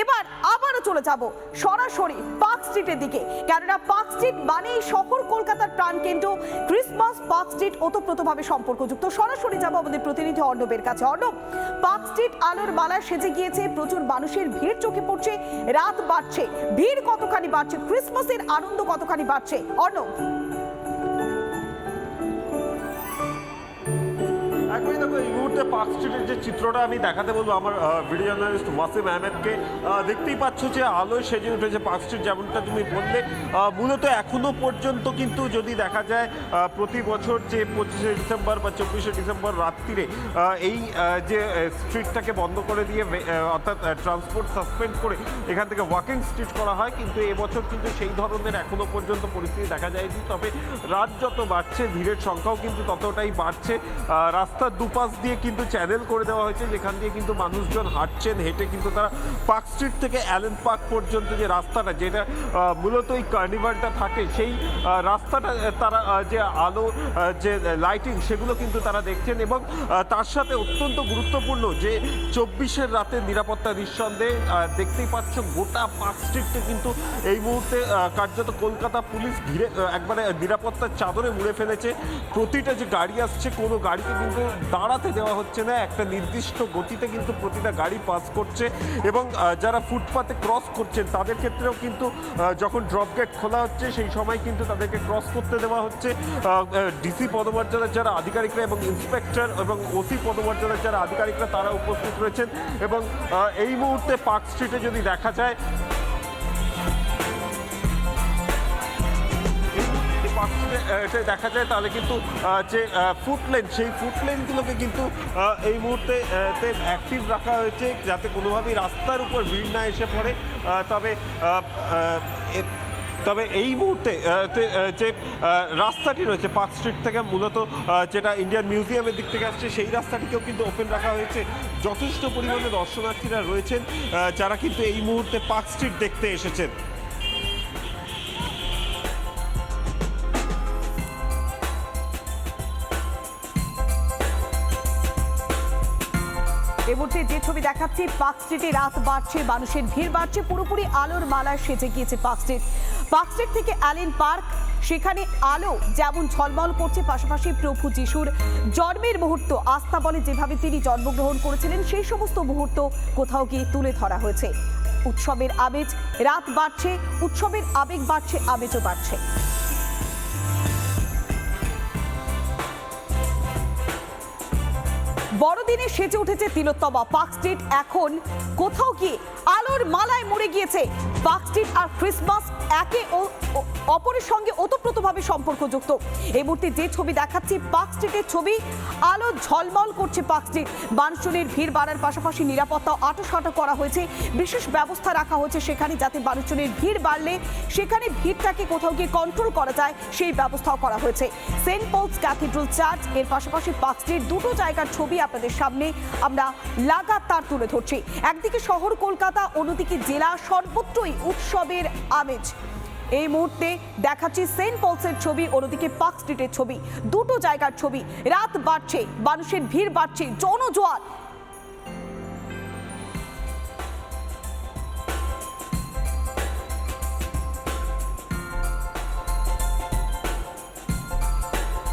এবার আবারও চলে যাব সরাসরি পার্ক স্ট্রিটের দিকে। কেননা পার্ক স্ট্রিট মানেই শহর, কলকাতার প্রাণকেন্দ্র। ক্রিসমাস পার্ক স্ট্রিট ওতপ্রোতভাবে সম্পর্কযুক্ত। সরাসরি যাব আমাদের প্রতিনিধি অর্ণবের কাছে। অর্ণব, পার্ক স্ট্রিট আলোর মালায় সেজে গিয়েছে, প্রচুর মানুষের ভিড় চোখে পড়ছে, রাত বাড়ছে, ভিড় কতখানি বাড়ছে, ক্রিসমাসের আনন্দ কতখানি বাড়ছে? অর্ণব। একবারই দেখো মুহূর্তে পার্ক স্ট্রিটের যে চিত্রটা আমি দেখাতে বলব, আমার ভিডিও জার্নালিস্ট ওয়াসিম আহমেদকে দেখতেই পাচ্ছ যে আলোয় সেজে উঠেছে পার্ক স্ট্রিট যেমনটা তুমি বললে। মূলত এখনও পর্যন্ত কিন্তু যদি দেখা যায় প্রতি বছর যে পঁচিশে ডিসেম্বর বা চব্বিশে ডিসেম্বর রাত্রিরে এই যে স্ট্রিটটাকে বন্ধ করে দিয়ে অর্থাৎ ট্রান্সপোর্ট সাসপেন্ড করে এখান থেকে ওয়াকিং স্ট্রিট করা হয়। কিন্তু এবছর কিন্তু সেই ধরনের এখনও পর্যন্ত পরিস্থিতি দেখা যায়নি। তবে রাত যত বাড়ছে, ভিড়ের সংখ্যাও কিন্তু ততটাই বাড়ছে। রাস্তার দুপাশ দিয়ে কিন্তু চ্যানেল করে দেওয়া হয়েছে, যেখান দিয়ে কিন্তু মানুষজন হাঁটছেন, হেঁটে কিন্তু তারা পার্ক স্ট্রিট থেকে অ্যালেন পার্ক পর্যন্ত যে রাস্তাটা, যেটা মূলত এই কার্নিভালটা থাকে, সেই রাস্তাটা তারা যে আলো যে লাইটিং সেগুলো কিন্তু তারা দেখছেন এবং তার সাথে অত্যন্ত গুরুত্বপূর্ণ যে চব্বিশের রাতে নিরাপত্তা নিঃসন্দেহে দেখতেই পাচ্ছ গোটা পার্ক স্ট্রিটকে কিন্তু এই মুহূর্তে কার্যত কলকাতা পুলিশ ঘিরে একবারে নিরাপত্তার চাদরে মুড়ে ফেলেছে। প্রতিটা যে গাড়ি আসছে, কোনো গাড়িকে কিন্তু দাঁড়াতে দেওয়া হচ্ছে না, একটা নির্দিষ্ট গতিতে কিন্তু প্রতিটা গাড়ি পাস করছে এবং যারা ফুটপাতে ক্রস করছেন, তাদের ক্ষেত্রেও কিন্তু যখন ড্রপ গেট খোলা হচ্ছে, সেই সময় কিন্তু তাদেরকে ক্রস করতে দেওয়া হচ্ছে। ডিসি পদমর্যাদার যারা আধিকারিকরা এবং ইন্সপেক্টর এবং ওসি পদমর্যাদার যারা আধিকারিকরা, তারা উপস্থিত রয়েছেন এবং এই মুহূর্তে পার্ক স্ট্রিটে যদি দেখা যায় এটা দেখা যায়, তাহলে কিন্তু যে ফুটলেন সেই ফুটলেনগুলোকে কিন্তু এই মুহূর্তে অ্যাক্টিভ রাখা হয়েছে, যাতে কোনোভাবেই রাস্তার উপর ভিড় না এসে পড়ে। তবে তবে এই মুহূর্তে যে রাস্তাটি রয়েছে পার্ক স্ট্রিট থেকে মূলত যেটা ইন্ডিয়ান মিউজিয়ামের দিক থেকে আসছে, সেই রাস্তাটিকেও কিন্তু ওপেন রাখা হয়েছে। যথেষ্ট পরিমাণে দর্শনার্থীরা রয়েছেন যারা কিন্তু এই মুহূর্তে পার্ক স্ট্রিট দেখতে এসেছেন। এ মুহূর্তে যে ছবি দেখাচ্ছি, পার্ক স্ট্রিটে রাত বাড়ছে, মানুষের ভিড় বাড়ছে, পুরোপুরি আলোর মালায় সেজে গিয়েছে পার্ক স্ট্রিট। পার্ক স্ট্রিট থেকে অ্যালেন পার্ক, সেখানে আলো যেমন ঝলমল করছে, পাশাপাশি প্রভু যিশুর জন্মের মুহূর্ত, আস্থা বলে যেভাবে তিনি জন্মগ্রহণ করেছিলেন, সেই সমস্ত মুহূর্ত কোথাও গিয়ে তুলে ধরা হয়েছে। উৎসবের আবেজ রাত বাড়ছে, উৎসবের আবেগ বাড়ছে আবেজও বাড়ছে। বড়দিনে সেজে উঠেছে তিলোত্তমা। পার্ক স্ট্রিট এখন কোথাও গিয়ে আলোর মালায় মরে গিয়েছে। পার্ক স্ট্রিট আর ক্রিসমাস একে ও- অপরের সঙ্গে ওতপ্রোতভাবে সম্পর্কযুক্ত। এই মুহূর্তে যে ছবি দেখাচ্ছি, পার্ক স্ট্রিটের ছবি আলো ঝলমল করছে পার্ক স্ট্রিট। মানুষজনের ভিড় বাড়ার পাশাপাশি নিরাপত্তা আটোসাটো করা হয়েছে। বিশেষ ব্যবস্থা রাখা হয়েছে সেখানে যাতে মানুষজনের ভিড় বাড়লে সেখানে ভিড়টাকে কোথাও গিয়ে কন্ট্রোল করা যায়, সেই ব্যবস্থাও করা হয়েছে। সেন্ট পলস ক্যাথিড্রাল চার্চ, এর পাশাপাশি পার্ক স্ট্রিট দুটো জায়গার ছবি আপনাদের সামনে আমরা লাগাতার তুলে ধরছি। একদিকে শহর কলকাতা, অন্যদিকে জেলা সর্বত্রই উৎসবের আমেজ। এই মুহূর্তে দেখাচ্ছি সেন্ট পলসের ছবি, অন্যদিকে পার্ক স্ট্রিটের ছবি। দুটো জায়গার ছবি। রাত বাড়ছে, মানুষের ভিড় বাড়ছে, জনজোয়ার।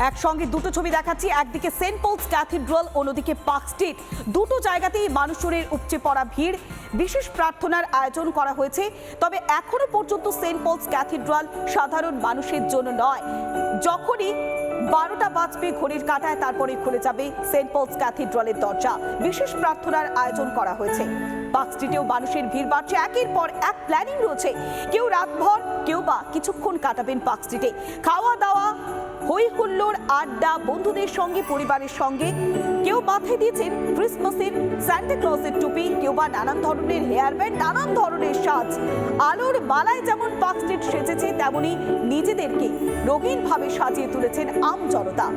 একসঙ্গে দুটো ছবি দেখাচ্ছি। একদিকে সেন্ট পলস ক্যাথিড্রাল, অন্যদিকে পার্ক স্ট্রিট। দুটো জায়গাতেই মানুষের উপচে পড়া ভিড়। বিশেষ প্রার্থনার আয়োজন করা হয়েছে। তবে এখনও পর্যন্ত সেন্ট পলস ক্যাথিড্রাল সাধারণ মানুষের জন্য নয়। যখনই বারোটা বাজবে ঘড়ির কাঁটায় তারপরে খুলে যাবে সেন্ট পলস ক্যাথিড্রালের দরজা। বিশেষ প্রার্থনার আয়োজন করা হয়েছে। পার্ক স্ট্রিটেও মানুষের ভিড় বাড়ছে। একের পর এক প্ল্যানিং রয়েছে। কেউ রাতভর, কেউ বা কিছুক্ষণ কাটাবেন পার্ক স্ট্রিটে। খাওয়া দাওয়া হই হুল্লোড় আড্ডা বন্ধুদের সঙ্গে, পরিবারের সঙ্গে। কেউ মাথায় দিয়েছেন ক্রিসমাসের ক্লজের টুপি, কেউ বা নানান ধরনের হেয়ার ব্যান্ড নানান ধরনের সাজ। আলোর মালায় যেমন পার্ক সেজেছে, তেমনি নিজেদেরকে রঙিনভাবে সাজিয়ে তুলেছেন আম জনতা।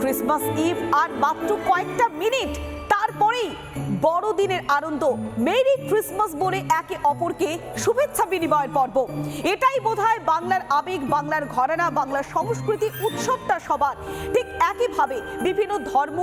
ক্রিসমাস ইভ আর মাত্র কয়েকটা মিনিট। তারপরেই বড়দিনের আনন্দ। মেরি ক্রিসমাস বলে একে অপরকে শুভেচ্ছা বিনিময়ের পর্ব। এটাই বোধহয় বাংলার আবেগ, বাংলার ঘরানা, বাংলার সংস্কৃতি উৎসবটা সবার। ঠিক একইভাবে বিভিন্ন ধর্ম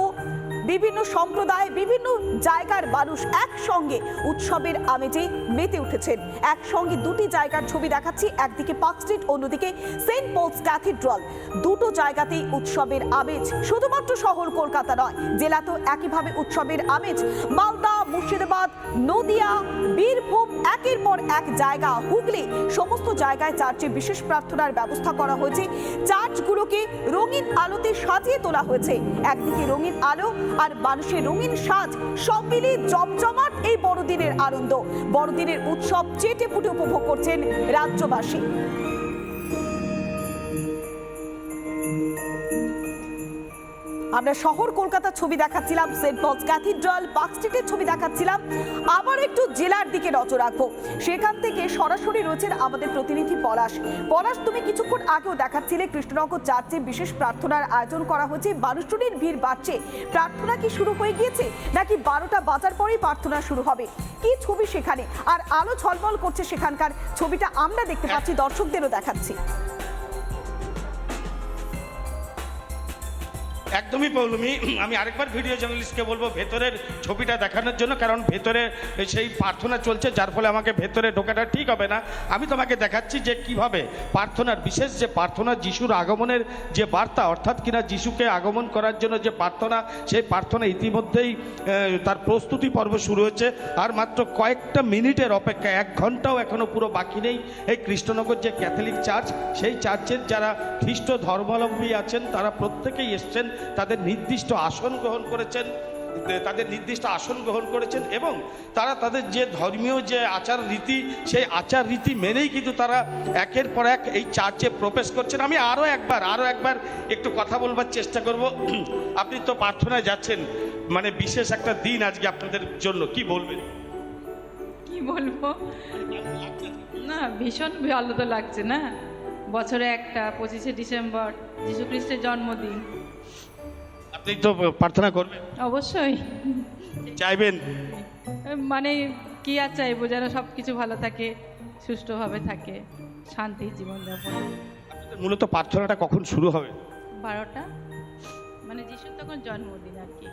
বিভিন্ন সম্প্রদায়, বিভিন্ন জায়গার মানুষ একসঙ্গে উৎসবের আমেজে মেতে উঠেছেন। একসঙ্গে দুটি জায়গার ছবি দেখাচ্ছি, একদিকে পার্ক স্ট্রিট, অন্যদিকে সেন্ট পলস ক্যাথিড্রাল। দুটো জায়গাতেই উৎসবের আমেজ শুধুমাত্র শহর কলকাতা নয় জেলা তো একইভাবে উৎসবের আমেজ। মালদা মুর্শিদাবাদ, নদিয়া, বীরভূম, একের পর এক জায়গা, হুগলি, সমস্ত জায়গায় চার্চে বিশেষ প্রার্থনার ব্যবস্থা করা হয়েছে। চার্চগুলোকে রঙিন আলোতে সাজিয়ে তোলা হয়েছে। একদিকে রঙিন আলো আর মানুষের রঙিন সাজ, সব মিলিয়ে জমজমাট এই বড়দিনের আনন্দ। বড়দিনের উৎসব চেটে পুটে উপভোগ করছেন রাজ্যবাসী। আমরা শহর কলকাতার ছবি দেখাচ্ছিলাম, সেন্ট পলস ক্যাথিড্রাল পার্ক স্ট্রিটের ছবি দেখাচ্ছিলাম। আবার একটু জেলার দিকে নজর রাখব। সেখান থেকে সরাসরি রয়েছেন আমাদের প্রতিনিধি পলাশ। পলাশ, তুমি কিছুক্ষণ আগেও দেখাচ্ছিলে কৃষ্ণনগর চার্চে বিশেষ প্রার্থনার আয়োজন করা হয়েছে। মানুষজনের ভিড় বাড়ছে। প্রার্থনা কি শুরু হয়ে গিয়েছে, নাকি বারোটা বাজার পরেই প্রার্থনা শুরু হবে? কি ছবি সেখানে? আর আলো ঝলমল করছে সেখানকার? ছবিটা আমরা দেখতে পাচ্ছি, দর্শকদেরও দেখাচ্ছি। একদমই পৌলমি, আমি আরেকবার ভিডিও জার্নালিস্টকে বলব, ভেতরের ছবিটা দেখানোর জন্য, কারণ ভেতরে সেই প্রার্থনা চলছে, যার ফলে আমাকে ভেতরে ঢোকাটা ঠিক হবে না। আমি তোমাকে দেখাচ্ছি যে কীভাবে প্রার্থনার, বিশেষ যে প্রার্থনা যিশুর আগমনের যে বার্তা, অর্থাৎ কিনা যিশুকে আগমন করার জন্য যে প্রার্থনা, সেই প্রার্থনা ইতিমধ্যেই তার প্রস্তুতি পর্ব শুরু হয়েছে। আর মাত্র কয়েকটা মিনিটের অপেক্ষা এক ঘন্টাও এখনও পুরো বাকি নেই। এই কৃষ্ণনগর যে ক্যাথলিক চার্চ সেই চার্চের যারা খ্রিস্ট ধর্মাবলম্বী আছেন, তারা প্রত্যেকেই এসছেন। তাদের নির্দিষ্ট আসন গ্রহণ করেছেন তাদের নির্দিষ্ট আসন গ্রহণ করেছেন এবং তারা তাদের যে ধর্মীয় যে আচার রীতি, সেই আচার রীতি মেনেই কিন্তু তারা একের পর এক এই চার্চে প্রবেশ করছেন। আমি আরও একবার আরও একবার একটু কথা বলবার চেষ্টা করব। আপনি তো প্রার্থনায় যাচ্ছেন মানে বিশেষ একটা দিন আজকে আপনাদের জন্য, কি বলবেন? কি বলব? না, ভীষণ ভালো তো লাগছে না? বছরে একটা, পঁচিশে ডিসেম্বর, যীশু খ্রিস্টের জন্মদিন। আপনি তো প্রার্থনা করবেন? অবশ্যই। চাইবেন? মানে কি আর চাইব যেন সব কিছু ভালো থাকে সুষ্ঠুভাবে থাকে শান্তি জীবনযাপন। মূলত প্রার্থনাটা কখন শুরু হবে? বারোটা? মানে যিশুর তখন জন্মদিন আর কি।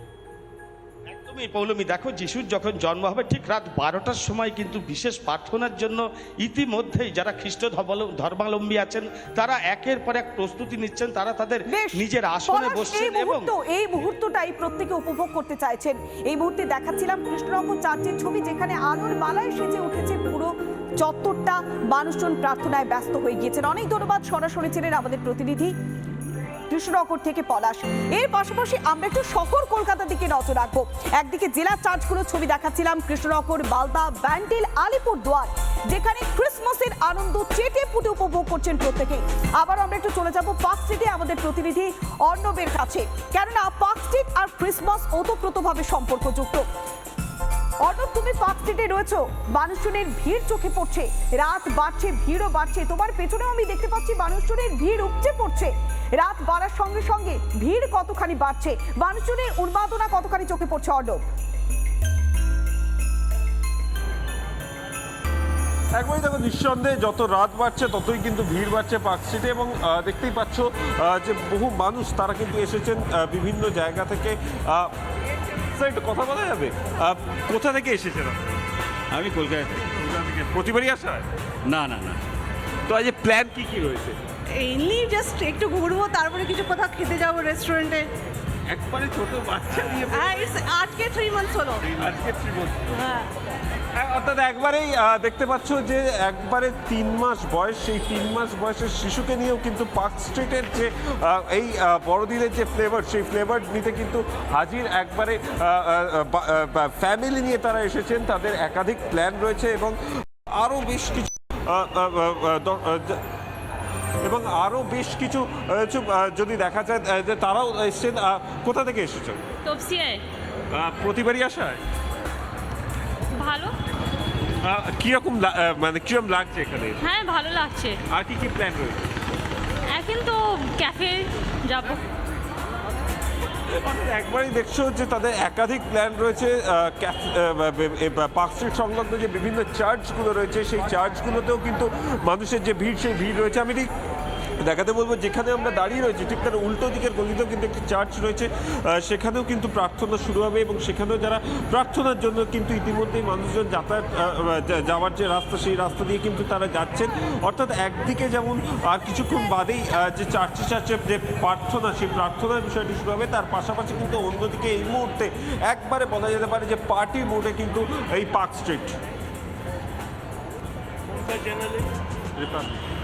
একদমই পৌলমি দেখো যিশুর যখন জন্ম হবে ঠিক রাত বারোটার সময় কিন্তু বিশেষ প্রার্থনার জন্য ইতিমধ্যেই যারা খ্রিস্ট ধর্মাবল- ধর্মাবলম্বী আছেন তারা একের পর এক প্রস্তুতি নিচ্ছেন তারা তাদের নিজের আসনে বসছেন এবং এই মুহূর্তটাই প্রত্যেকে উপভোগ করতে চাইছেন। এই মুহূর্তে দেখাচ্ছিলাম কৃষ্ণনগর চার্চের ছবি যেখানে আলোর বালায় সেজে উঠেছে পুরো চত্বরটা। মানুষজন প্রার্থনায় ব্যস্ত হয়ে গিয়েছেন। অনেক ধন্যবাদ সরাসরি ছিলেন আমাদের প্রতিনিধি। কৃষ্ণনগর থেকে পলাশ। এর পাশাপাশি আমরা একটু শহর কলকাতার দিকে নজর রাখব। একদিকে জেলা চার্চগুলোর ছবি দেখাচ্ছিলাম, কৃষ্ণনগর, মালদা, ব্যান্ডেল আলিপুর দুয়ার যেখানে ক্রিসমাসের আনন্দ চেটে পুটে উপভোগ করছেন প্রত্যেকেই। আবার আমরা একটু চলে যাব পার্ক স্ট্রিটে, আমাদের প্রতিনিধি অর্ণবের কাছে। কেননা পার্ক স্ট্রিট আর ক্রিসমাস ওতপ্রোতভাবে সম্পর্কযুক্ত। অর্ণব তুমি পার্ক স্ট্রিটে রয়েছো। মানুষজনের ভিড় চোখে পড়ছে। রাত বাড়ছে, ভিড়ও বাড়ছে। তোমার পেছনেও আমি দেখতে পাচ্ছি মানুষজনের ভিড় উপচে পড়ছে। রাত বাড়ার সঙ্গে সঙ্গে ভিড় কতখানি বাড়ছে? মানুষজনের উন্মাদনা কতখানি চোখে পড়ছে, অর্ণব? একবারই দেখো, নিঃসন্দেহে যত রাত বাড়ছে, ততই কিন্তু ভিড় বাড়ছে পার্ক স্ট্রিটে এবং দেখতেই পাচ্ছ যে বহু মানুষ তারা কিন্তু এসেছেন বিভিন্ন জায়গা থেকে। স্যার একটু কথা বলা যাবে? কোথা থেকে এসেছেন? আমি কলকাতা থেকে। প্রতিবারই আসা হয়? না না না। তো আজ প্ল্যান কি কি রয়েছে? এমনি জাস্ট একটু ঘুরবো তারপরে কিছু কোথাও খেতে যাব রেস্টুরেন্টে একবারে ছোট বাচ্চা নিয়ে হ্যাঁ আজকে থ্রি মান্থস হলো। আজকে শ্রীমন্ত হ্যাঁ। অর্থাৎ একবারেই দেখতে পাচ্ছ যে একবারে তিন মাস বয়স সেই তিন মাস বয়সের শিশুকে নিয়েও কিন্তু পার্ক স্ট্রিটের যে এই বড়দিনের যে ফ্লেভার সেই ফ্লেভার নিতে কিন্তু হাজির একবারে ফ্যামিলি নিয়ে তারা এসেছেন। তাদের একাধিক প্ল্যান রয়েছে এবং আরও বেশ কিছু এবং আরও বেশ কিছু যদি দেখা যায় যে তারাও এসছেন কোথা থেকে এসেছেন? প্রতিবারই আসা হয় ভালো। কীরকম লা- মানে কীরকম লাগছে এখানে? হ্যাঁ ভালো লাগছে। আর কি কি প্ল্যান রয়েছে? এখন তো ক্যাফে যাব। একবারই দেখছ যে তাদের একাধিক প্ল্যান রয়েছে পার্ক স্ট্রিট সংলগ্ন যে বিভিন্ন চার্চগুলো রয়েছে সেই চার্চগুলোতেও কিন্তু মানুষের যে ভিড় সেই ভিড় রয়েছে। আমি ঠিক দেখাতে বলব যেখানে আমরা দাঁড়িয়ে রয়েছি ঠিক তার উল্টো দিকের গলিতেও কিন্তু একটি চার্চ রয়েছে সেখানেও কিন্তু প্রার্থনা শুরু হবে এবং সেখানেও যারা প্রার্থনার জন্য কিন্তু ইতিমধ্যেই মানুষজন যাতায়াত যাওয়ার যে রাস্তা সেই রাস্তা দিয়ে কিন্তু তারা যাচ্ছেন। অর্থাৎ একদিকে যেমন আর কিছুক্ষণ বাদেই যে চার্চে চার্চে যে প্রার্থনা সেই প্রার্থনার বিষয়টি শুরু হবে তার পাশাপাশি কিন্তু অন্যদিকে এই মুহূর্তে একবারে বলা যেতে পারে যে পার্টি মোডে কিন্তু এই পার্ক স্ট্রিট। রিপাবলিক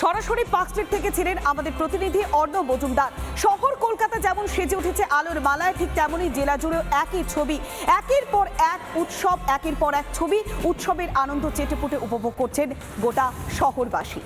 সরাসরি পার্ক স্ট্রিট থেকে ছিলেন আমাদের প্রতিনিধি অর্ণব মজুমদার। শহর কলকাতা যেমন সেজে উঠেছে আলোর মালায়, ঠিক তেমনই জেলা জুড়েও একই ছবি। একের পর এক উৎসব, একের পর এক ছবি। উৎসবের আনন্দ চেটেপুটে উপভোগ করছেন গোটা শহরবাসী।